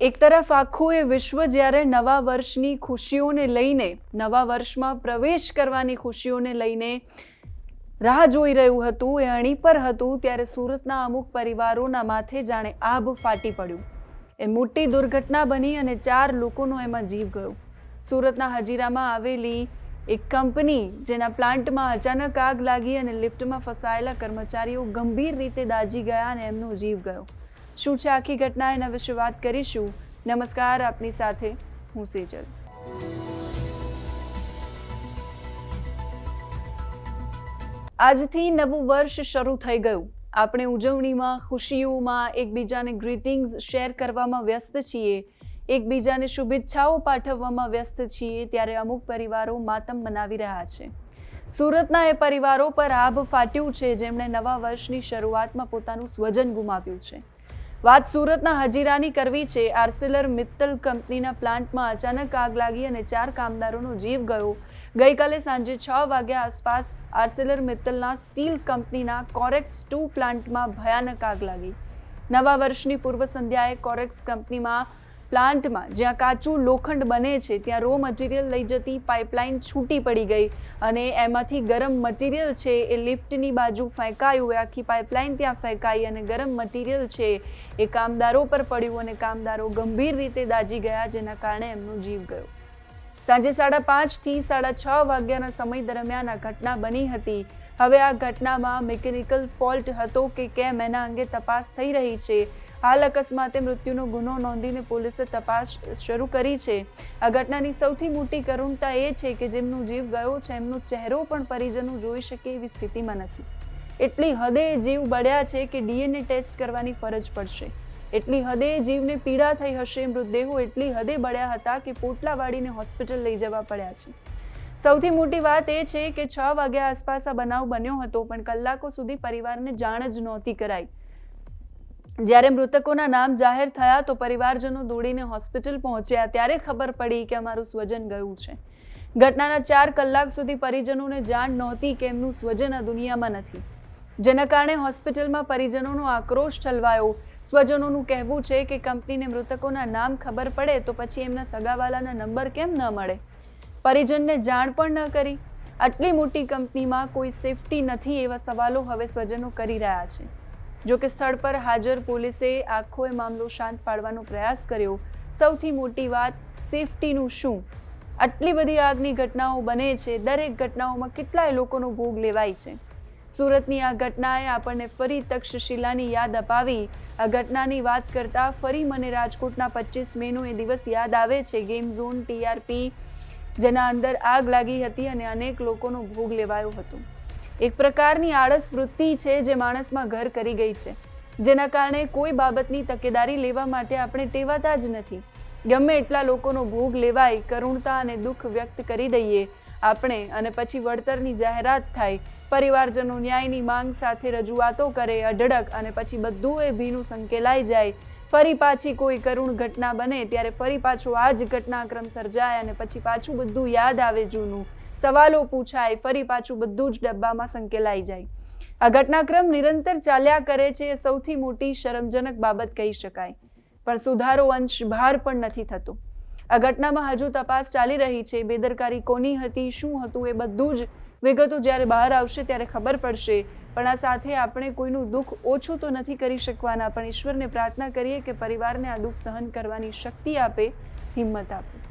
એક તરફ આખું એ વિશ્વ જ્યારે નવા વર્ષની ખુશીઓને લઈને, નવા વર્ષમાં પ્રવેશ કરવાની ખુશીઓને લઈને રાહ જોઈ રહ્યું હતું, એ અણી પર હતું, ત્યારે સુરતના અમુક પરિવારોના માથે જાણે આભ ફાટી પડ્યું. એ મોટી દુર્ઘટના બની અને ચાર લોકોનો એમાં જીવ ગયો. સુરતના હજીરામાં આવેલી એક કંપની, જેના પ્લાન્ટમાં અચાનક આગ લાગી અને લિફ્ટમાં ફસાયેલા કર્મચારીઓ ગંભીર રીતે દાઝી ગયા અને એમનો જીવ ગયો. શું છે આખી ઘટના? એના વિશે વાત કરીશું. નમસ્કાર, આપની સાથે હું સેજલ. આજથી નવું વર્ષ શરૂ થઈ ગયું. આપણે ઉજવણીમાં, ખુશીઓમાં, એકબીજાને ગ્રીટિંગ્સ શેર કરવામાં વ્યસ્ત છીએ. એકબીજાને શુભેચ્છાઓ પાઠવવામાં વ્યસ્ત છીએ ત્યારે અમુક પરિવારો માતમ મનાવી રહ્યા છે. સુરતના એ પરિવારો પર આભ ફાટ્યું છે. જેમણે નવા વર્ષની શરૂઆતમાં પોતાનું સ્વજન ગુમાવ્યું છે. વાત સુરતના હજીરાની કરવી છે. આર્સેલર મિત્તલ કંપનીના પ્લાન્ટમાં અચાનક આગ લાગી અને ચાર કામદારોનો જીવ ગયો. ગઈકાલે સાંજે છ વાગ્યા આસપાસ આર્સેલર મિત્તલના સ્ટીલ કંપનીના કોરેક્સ ટુ પ્લાન્ટમાં ભયાનક આગ લાગી. નવા વર્ષની પૂર્વ સંધ્યાએ કોરેક્સ કંપનીમાં પ્લાન્ટમાં જ્યાં કાચું લોખંડ બને છે, ત્યાં રો મટીરિયલ લઈ જતી પાઇપલાઇન છૂટી પડી ગઈ અને એમાંથી ગરમ મટીરિયલ છે એ લિફ્ટની બાજુ ફેંકાયું. એ આખી પાઇપલાઇન ત્યાં ફેંકાઈ અને ગરમ મટીરિયલ છે એ કામદારો પર પડ્યું અને કામદારો ગંભીર રીતે દાઝી ગયા, જેના કારણે એમનો જીવ ગયો. સાંજે સાડા પાંચથી સાડા છ વાગ્યાના સમય દરમિયાન આ ઘટના બની હતી. હવે આ ઘટનામાં મિકેનિકલ ફોલ્ટ હતો કે કેમ એના અંગે તપાસ થઈ રહી છે. હાલ અકસ્માતે મૃત્યુનો ગુનો નોંધીને પોલીસે તપાસ શરૂ કરી છે. આ ઘટનાની સૌથી મોટી કરુણતા એ છે કે જેમનો જીવ ગયો છે, એમનો ચહેરો પણ પરિજનો જોઈ શકે એવી સ્થિતિમાં નથી. એટલી હદે જીવ બળ્યા છે કે ડીએનએ ટેસ્ટ કરવાની ફરજ પડશે. એટલી હદે જીવને પીડા થઈ હશે, મૃતદેહો એટલી હદે બળ્યા હતા કે પોટલા વાળીને હોસ્પિટલ લઈ જવા પડ્યા છે. સૌથી મોટી વાત એ છે કે છ વાગ્યા આસપાસ આ બનાવ બન્યો હતો, પણ કલાકો સુધી પરિવારને જાણ જ નહોતી કરાઈ. જ્યારે મૃતકોના નામ જાહેર થયા તો પરિવારજનો દોડીને હોસ્પિટલ પહોંચ્યા, ત્યારે ખબર પડી કે અમારું સ્વજન ગયું છે. ઘટનાના ચાર કલાક સુધી પરિજનોને જાણ નહોતી કે એમનું સ્વજન આ દુનિયામાં નથી. જેના કારણે હોસ્પિટલમાં પરિજનોનો આક્રોશ ઠલવાયો. સ્વજનોનું કહેવું છે કે કંપનીને મૃતકોના નામ ખબર પડે તો પછી એમના સગાવાલાના નંબર કેમ ન મળે? પરિજનને જાણ પણ ન કરી. આટલી મોટી કંપનીમાં કોઈ સેફટી નથી એવા સવાલો હવે સ્વજનો કરી રહ્યા છે. જો કે સ્થળ પર હાજર પોલીસે આખો એ મામલો શાંત પાડવાનો પ્રયાસ કર્યો. સૌથી મોટી વાત સેફટીનું શું? આટલી બધી આગની ઘટનાઓ બને છે. દરેક ઘટનાઓમાં કેટલાય લોકોનો ભોગ લેવાય છે. સુરતની આ ઘટનાએ આપણને ફરી તક્ષશિલાની યાદ અપાવી. આ ઘટનાની વાત કરતા ફરી મને રાજકોટના પચીસ મેનો એ દિવસ યાદ આવે છે. ગેમ ઝોન ટીઆરપી જેના અંદર આગ લાગી હતી અને અનેક લોકોનો ભોગ લેવાયો હતો. એક પ્રકારની આળસ વૃત્તિ છે જે માણસમાં ઘર કરી ગઈ છે. જેના કારણે કોઈ બાબતની તકેદારી લેવા માટે આપણે ટેવાતા જ નથી. ગમે એટલા લોકોનો ભોગ લેવાય, કરુણતા અને દુઃખ વ્યક્ત કરી દઈએ આપણે અને પછી વળતરની જાહેરાત થાય, પરિવારજનો ન્યાયની માંગ સાથે રજૂઆતો કરે, અઢળક અને પછી બધું એ ભીનું સંકેલાઈ જાય. ફરી પાછી કોઈ કરુણ ઘટના બને ત્યારે ફરી પાછો આ જ ઘટનાક્રમ સર્જાય અને પછી પાછું બધું યાદ આવે જૂનું. સવાલો પૂછાય, ફરી પાછું બધું જ ડબ્બામાં સંકેલાઈ જાય. આ ઘટનાક્રમ નિરંતર ચાલ્યા કરે છે એ સૌથી મોટી શરમજનક બાબત કહી શકાય. પણ સુધારો અંશ ભાર પણ નથી થતો. આ ઘટનામાં હજુ તપાસ ચાલી રહી છે. બેદરકારી કોની હતી, શું હતું એ બધું જ વિગતો જ્યારે બહાર આવશે ત્યારે ખબર પડશે. પણ આ સાથે આપણે કોઈનું દુઃખ ઓછું તો નથી કરી શકવાના, પણ ઈશ્વરને પ્રાર્થના કરીએ કે પરિવારને આ દુઃખ સહન કરવાની શક્તિ આપે, હિંમત આપે.